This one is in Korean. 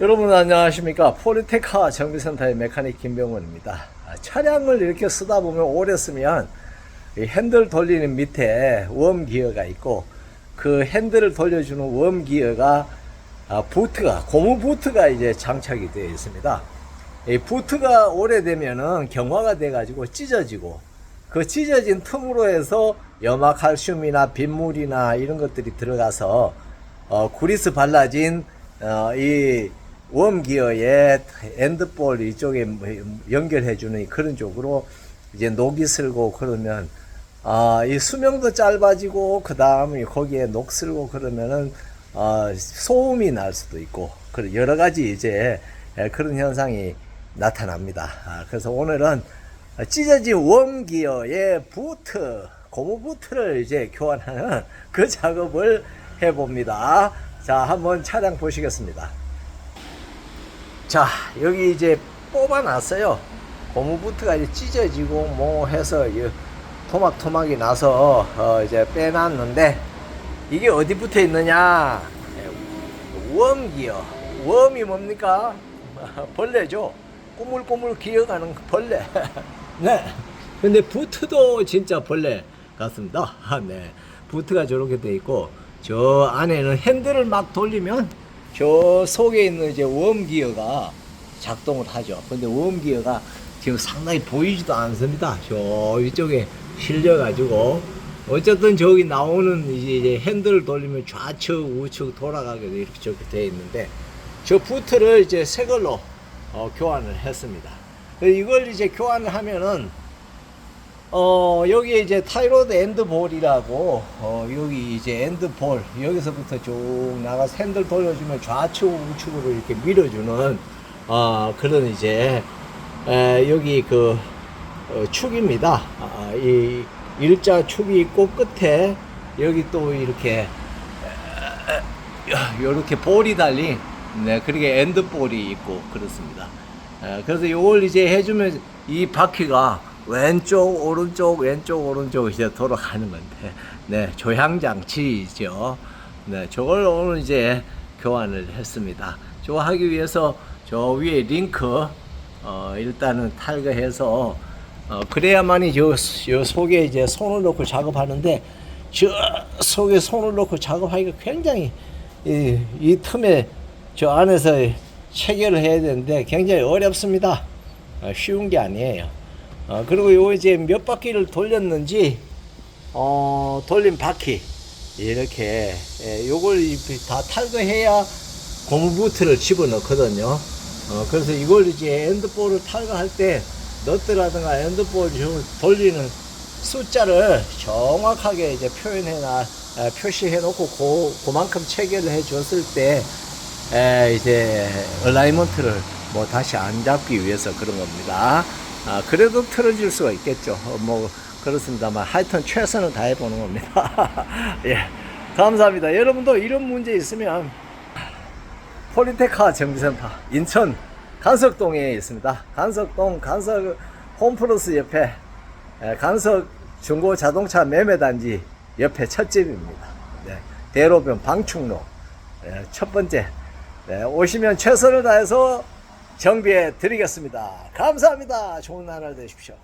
여러분 안녕하십니까? 폴리테카 정비센터의 메카닉 김병원입니다. 아, 차량을 이렇게 쓰다 보면 오래 쓰면 이 핸들 돌리는 밑에 웜 기어가 있고 그 핸들을 돌려주는 웜 기어가 아, 부트가 고무 부트가 이제 장착이 되어 있습니다. 이 부트가 오래되면은 경화가 돼 가지고 찢어지고 그 찢어진 틈으로 해서 염화칼슘이나 빗물이나 이런 것들이 들어가서 어, 구리스 발라진 어, 이 웜기어의 엔드볼 이쪽에 뭐 연결해주는 그런 쪽으로 이제 녹이 슬고 그러면 아, 이 수명도 짧아지고 그 다음에 거기에 녹 슬고 그러면은 어, 소음이 날 수도 있고 그런 여러 가지 이제 에, 그런 현상이 나타납니다. 아, 그래서 오늘은 찢어진 웜기어의 부트 고무 부트를 이제 교환하는 그 작업을 해봅니다. 자, 한번 차량 보시겠습니다. 자, 여기 이제 뽑아놨어요. 고무 부트가 이제 찢어지고 뭐 해서 이 토막토막이 나서 어 이제 빼놨는데 이게 어디 붙어 있느냐? 웜기어. 웜이 뭡니까? 벌레죠. 꾸물꾸물 기어가는 벌레. 네. 근데 부트도 진짜 벌레 같습니다. 아, 네. 부트가 저렇게 돼 있고 저 안에는 핸들을 막 돌리면 저 속에 있는 이제 웜기어가 작동을 하죠. 근데 웜기어가 지금 상당히 보이지도 않습니다. 저 위쪽에 실려가지고 어쨌든 저기 나오는 이제 핸들을 돌리면 좌측 우측 돌아가게 이렇게 저렇게 돼 있는데 저 부트를 이제 새 걸로 어, 교환을 했습니다. 이걸 이제 교환을 하면은 어 여기 이제 타이로드 엔드볼이라고 어 여기 이제 엔드볼 여기서부터 쭉 나가서 핸들 돌려주면 좌측 우측으로 이렇게 밀어주는 어 그런 이제 에, 여기 그 어, 축입니다. 아, 이 일자 축이 있고 끝에 여기 또 이렇게 이렇게 볼이 달린 네 그렇게 엔드볼이 있고 그렇습니다. 에, 그래서 요걸 이제 해주면 이 바퀴가 왼쪽 오른쪽 왼쪽 오른쪽 이제 돌아가는 건데 네 조향 장치죠. 네 저걸 오늘 이제 교환을 했습니다. 저거 하기 위해서 저 위에 링크 어 일단은 탈거해서 어 그래야만이 저, 저 속에 이제 손을 넣고 작업하는데 저 속에 손을 넣고 작업하기가 굉장히 이, 이 틈에 저 안에서 체결을 해야 되는데 굉장히 어렵습니다. 어, 쉬운 게 아니에요. 어, 그리고 요 이제 몇 바퀴를 돌렸는지 어, 돌린 바퀴 이렇게 예, 요걸 이- 다 탈거해야 고무부트를 집어넣거든요. 어, 그래서 이걸 이제 엔드볼을 탈거할 때 너트라든가 엔드볼 좀 돌리는 숫자를 정확하게 이제 표현해나 아, 표시해 놓고 고, 그만큼 체결을 해 줬을 때 에, 이제 얼라이먼트를 뭐 다시 안 잡기 위해서 그런 겁니다. 아, 그래도 틀어질 수가 있겠죠. 어, 뭐 그렇습니다만 하여튼 최선을 다해 보는 겁니다. 예, 감사합니다. 여러분도 이런 문제 있으면 폴리테카 정비센터 인천 간석동에 있습니다. 간석동 간석 홈플러스 옆에 에, 간석 중고 자동차 매매 단지 옆에 첫 집입니다. 네, 대로변 방충로 예, 첫 번째 네, 오시면 최선을 다해서 정비해 드리겠습니다. 감사합니다. 좋은 하루 되십시오.